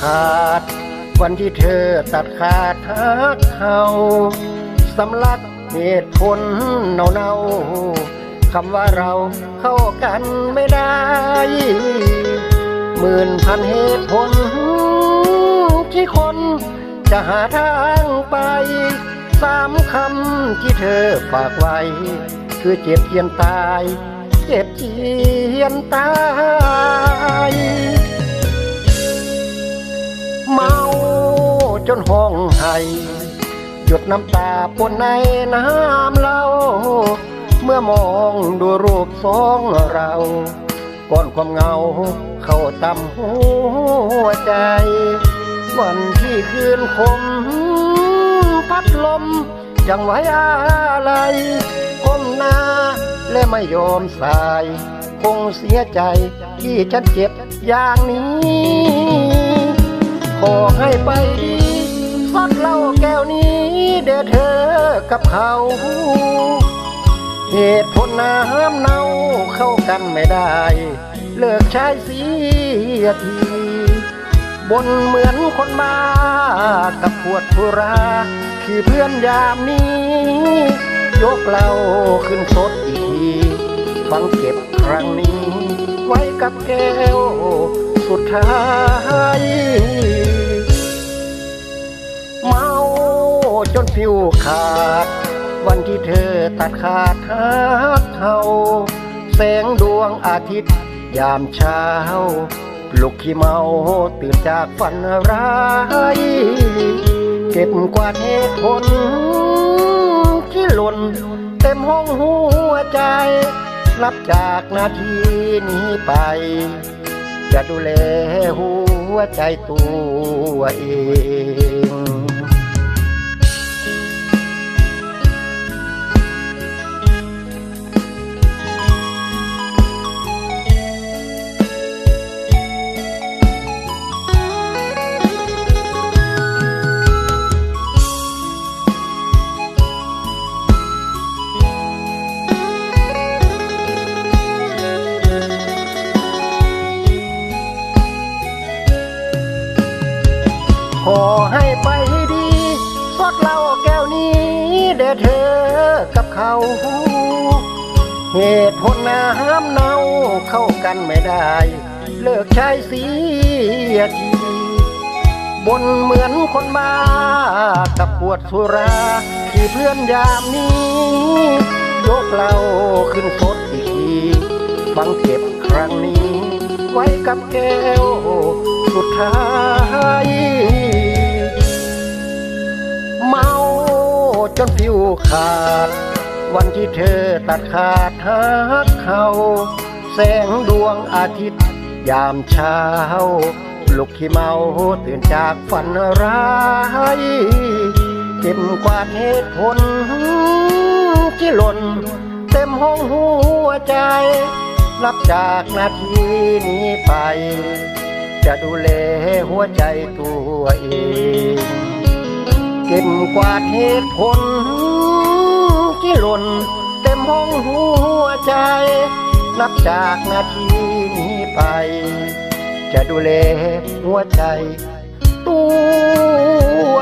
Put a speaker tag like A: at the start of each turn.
A: ขาด วันที่เธอตัดขาดทักเขาสำลักเหตุผลเนาเนาคำว่าเราเข้ากันไม่ได้หมื่นพันเหตุผล ที่คนจะหาทางไปสามคำที่เธอฝากไว้ คือเจ็บเจียนตาย เจ็บเจียนตาย เมาจนห้องไห้หยดน้ำตาปนในน้ำเล่า เมื่อมองดูรูปสองเราก่อนความเงาเข้าตำหัวใจ วันที่คืนคม พัดลมยังไว้อะไรก้มหน้าและไม่ยอมสาย คงเสียใจที่ฉันเจ็บอย่างนี้ ขอให้ไปดีซอดเหล้าแก้วนี้เด้อเธอกับเขา เหตุผลน้ำเน่าเข้ากันไม่ได้ เลิกใช้เสียทีบนเหมือนคนมากับขวดทุรา คือเพื่อนยามนี้ ยกเราขึ้นสดอีกทีฟังเก็บครั้งนี้ ไว้กับแก้ว สุดท้ายเมาจนผิวขาด วันที่เธอตัดขาดทักเขาแสงดวงอาทิตย์ ยามเช้าลูกขี้เมาตื่นจากฝันร้าย เก็บกวาดเหตุผลที่หล่นเต็มห้องหัวใจรับจากนาทีนี้ไป จะดูแลหัวใจตัวเอง อให้ไปดีสดเหล้าแก้วนี้เด้เธอกับเขา เหตุผลน้ำเน่าเข้ากันไม่ได้ เลิกใช้เสียทีบนเหมือนคนมากับขวดสุรา ที่เพื่อนยามนี้ ยกเราขึ้นสดอีกทีฟังเก็บครั้งนี้ ไว้กับแก้วสุดท้าย จนผิวขาด วันที่เธอตัดขาดทักเขาแสงดวงอาทิตย์ ยามเช้าลูกขี้เมาตื่นจากฝันร้ายเก็บกวาดเหตุผลที่หล่น เต็มห้องหัวใจ รับจากนาทีนี้ไป จะดูแลหัวใจตัวเอง เก็บกวาดเหตุผลที่หล่นเต็มห้องหัวใจ นับจากนาทีนี้ไป จะดูแลหัวใจตัว